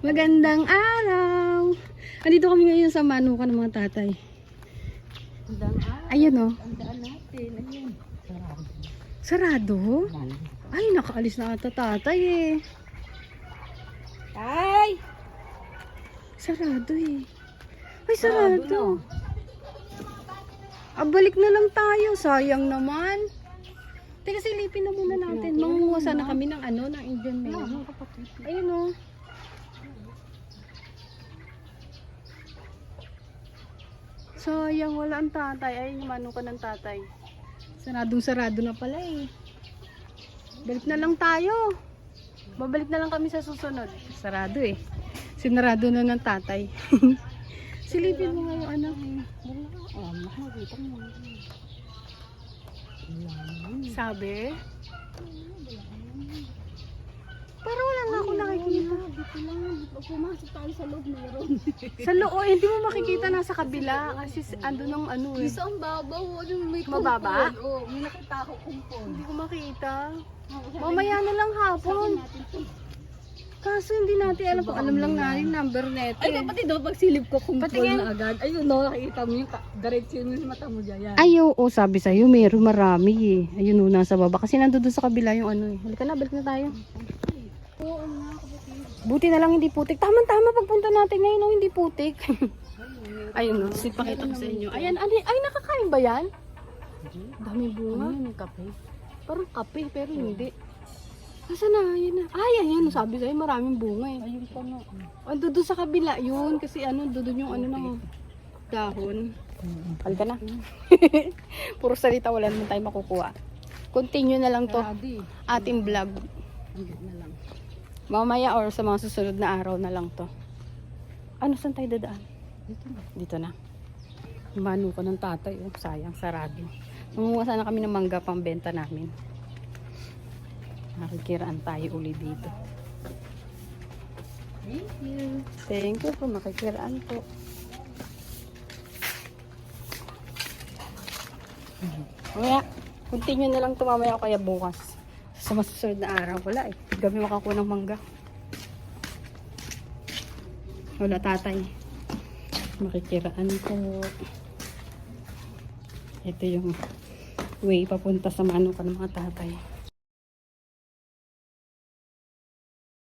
Magandang araw! Andito kami ngayon sa manukan ng mga tatay. Ah. Ayun oh. Sarado. Ay, nakaalis na ata tatay eh. Ay! Sarado eh. Ay, Sarado sarado. Ah, na lang tayo. Sayang naman. Teka, silipin na muna natin. Mangunguha sana kami ng ano, ng Indian kapatid. Ayun oh. Sayang, wala ang tatay. Ayun yung manukan ng tatay. Saradong sarado na pala eh. Balik na lang tayo. Babalik na lang kami sa susunod. Sarado eh. Sinarado na ng tatay. Silipin mo nga yung. Wala. Oh, makikita mo. Sabi? Pero wala nga ako nakikita. Dito lang. Pumasok tayo sa loob, meron. Sa loob, eh, hindi mo makikita nasa kabila. Kasi s- ando ng ano eh. Isa ang babaw. Ano may Mababa? kumpon. Oo, may nakita ako kumpon. Hindi ko makita. Mamaya na lang Sabi hapon. natin to. Kaso hindi natin alam kung alam lang natin number neto. Ay, eh. kapatid, daw pag silip ko kumpon Patingin. na agad. Ayun, no, nakikita mo yung ka- diretso yung mata mo dyan. Yan. Ay, oo, sabi sa'yo, meron marami eh. Ayun o, nasa baba. Kasi nandun doon sa kabila yung ano eh. Halika na, balik na tayo. Oo nga, kapatid. Buti na lang hindi putik. Tama-tama pagpunta natin ngayon, no, hindi putik. Ayun o, kasi pakita ko sa inyo. Ayan, ay, ay, nakakain ba yan? Dami bunga. Ano yung kape? Parang kape, pero hindi. Asa na? Ayan na. Ay, ayan. Sabi sa'yo, maraming bunga eh. Ayun pa no. Ando doon sa kabila yun. Kasi ano, doon yung ano ng dahon. Halika na. Puro salita, wala naman tayo makukuha. Continue na lang to ating vlog. Na. Mamaya or sa mga susunod na araw na lang to. Ano, saan tayo dadaan? Dito na. Dito na. Manu ko ng tatay. Oh, sayang, sarado. Mangunga sana kami ng mangga pang benta namin. Nakikiraan tayo uli dito. Thank you. Thank you po, makikiraan po. Mamaya, continue na lang ito mamaya o kaya bukas. Sa masusunod na araw, wala eh. Hindi kami makakuha ng mangga. Wala tatay. Makikiraan po. Ito yung way papunta sa manukan ng mga tatay.